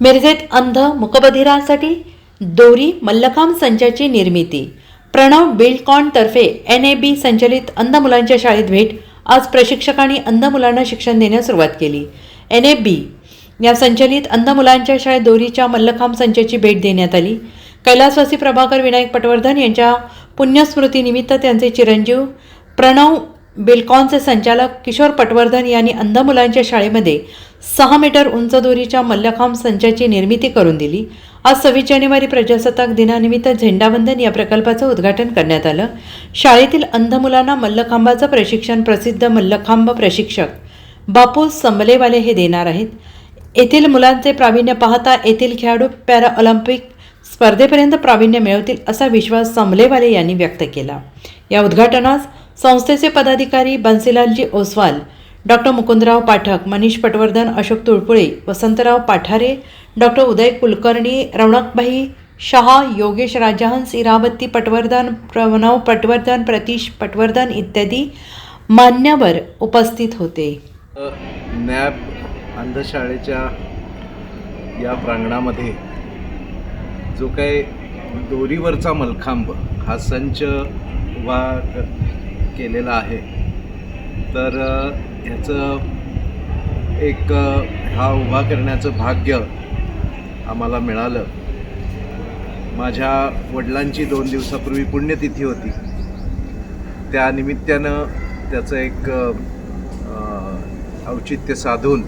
मिरजेत अंध मुकबधिरांसाठी दोरी मल्लखांब संचाची निर्मिती. प्रणव बिल्डकॉन तर्फे एन ए बी संचलित अंध मुलांच्या शाळेत भेट आज प्रशिक्षकांनी अंध मुलांना शिक्षण देण्यास सुरुवात केली. एन ए बी या संचलित अंध मुलांच्या शाळेत दोरीच्या मल्लखांब संचाची भेट देण्यात आली. कैलासवासी प्रभाकर विनायक पटवर्धन यांच्या पुण्यस्मृतीनिमित्त त्यांचे चिरंजीव प्रणव बिल्कॉनचे संचालक किशोर पटवर्धन यांनी अंध मुलांच्या शाळेमध्ये सहा मीटर उंच दोरीच्या मल्लखांब संचाची निर्मिती करून दिली. आज सव्वीस जानेवारी प्रजासत्ताक दिनानिमित्त झेंडावंदन या प्रकल्पाचं उद्घाटन करण्यात आलं. शाळेतील अंध मुलांना मल्लखांबाचं प्रशिक्षण प्रसिद्ध मल्लखांब प्रशिक्षक बापू संबलेवाले हे देणार आहेत. येथील मुलांचे प्रावीण्य पाहता येथील खेळाडू पॅरा ऑलिम्पिक स्पर्धेपर्यंत प्रावीण्य मिळवतील असा विश्वास संबलेवाले यांनी व्यक्त केला. या उद्घाटनास संस्थेचे पदाधिकारी बन्सीलालजी ओसवाल डॉक्टर मुकुंदराव पाठक मनीष पटवर्धन अशोक तुळपुळे वसंतराव पाठारे डॉक्टर उदय कुलकर्णी रौनकभाई शहा योगेश राजहंस इरावती पटवर्धन प्रणव पटवर्धन प्रतीश पटवर्धन इत्यादी मान्यवर उपस्थित होते. नॅब अंधशाळेच्या या प्रांगणामध्ये जो काही दोरीवरचा मलखांब हा संच वा केलेला आहे तर ह्याचं एक हा उभा करण्याचं भाग्य आम्हाला मिळालं. माझ्या वडिलांची दोन दिवसापूर्वी पुण्यतिथी होती. त्या निमित्तानं त्याचं एक औचित्य साधून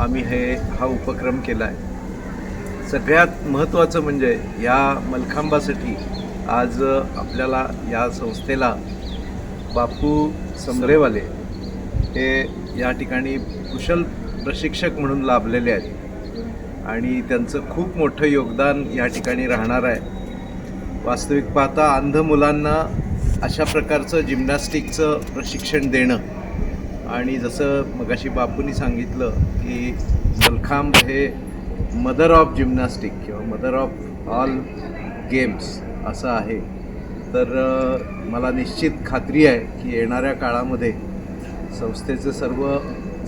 आम्ही हे हा उपक्रम केला आहे सगळ्यात महत्त्वाचं म्हणजे या मलखांबासाठी आज आपल्याला या संस्थेला बापू समरेवाले हे या ठिकाणी कुशल प्रशिक्षक म्हणून लाभलेले आहेत. आणि त्यांचं खूप मोठं योगदान या ठिकाणी राहणार आहे. वास्तविक पाहता अंध मुलांना अशा प्रकारचं जिम्नॅस्टिकचं प्रशिक्षण देणं आणि जसं मगाशी बापूंनी सांगितलं की मलखांब हे मदर ऑफ जिम्नॅस्टिक किंवा मदर ऑफ ऑल गेम्स असं आहे. तर मला निश्चित खात्री आहे की येणाऱ्या काळामध्ये संस्थेचे सर्व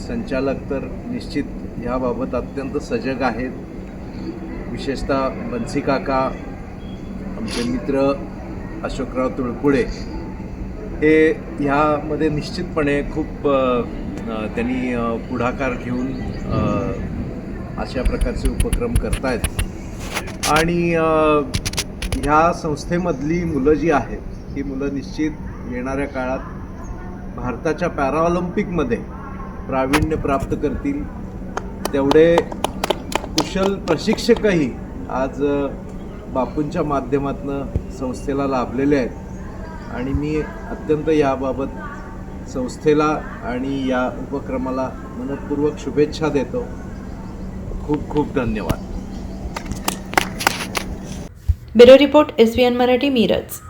संचालक तर निश्चित ह्याबाबत अत्यंत सजग आहेत. विशेषतः बन्सी काका आमचे मित्र अशोकराव तुळपुळे हे ह्यामध्ये निश्चितपणे खूप त्यांनी पुढाकार घेऊन अशा प्रकारचे उपक्रम करतायत. आणि ह्या संस्थेमधली मुलं जी आहेत ही मुलं निश्चित येणाऱ्या काळात भारताच्या पॅराऑलिम्पिकमध्ये प्रावीण्य प्राप्त करतील. तेवढे कुशल प्रशिक्षकही आज बापूंच्या माध्यमातून संस्थेला लाभलेले आहेत. आणि मी अत्यंत याबाबत संस्थेला आणि या उपक्रमाला मनपूर्वक शुभेच्छा देतो. खूप खूप धन्यवाद. Bureau report S Marathi Miraj.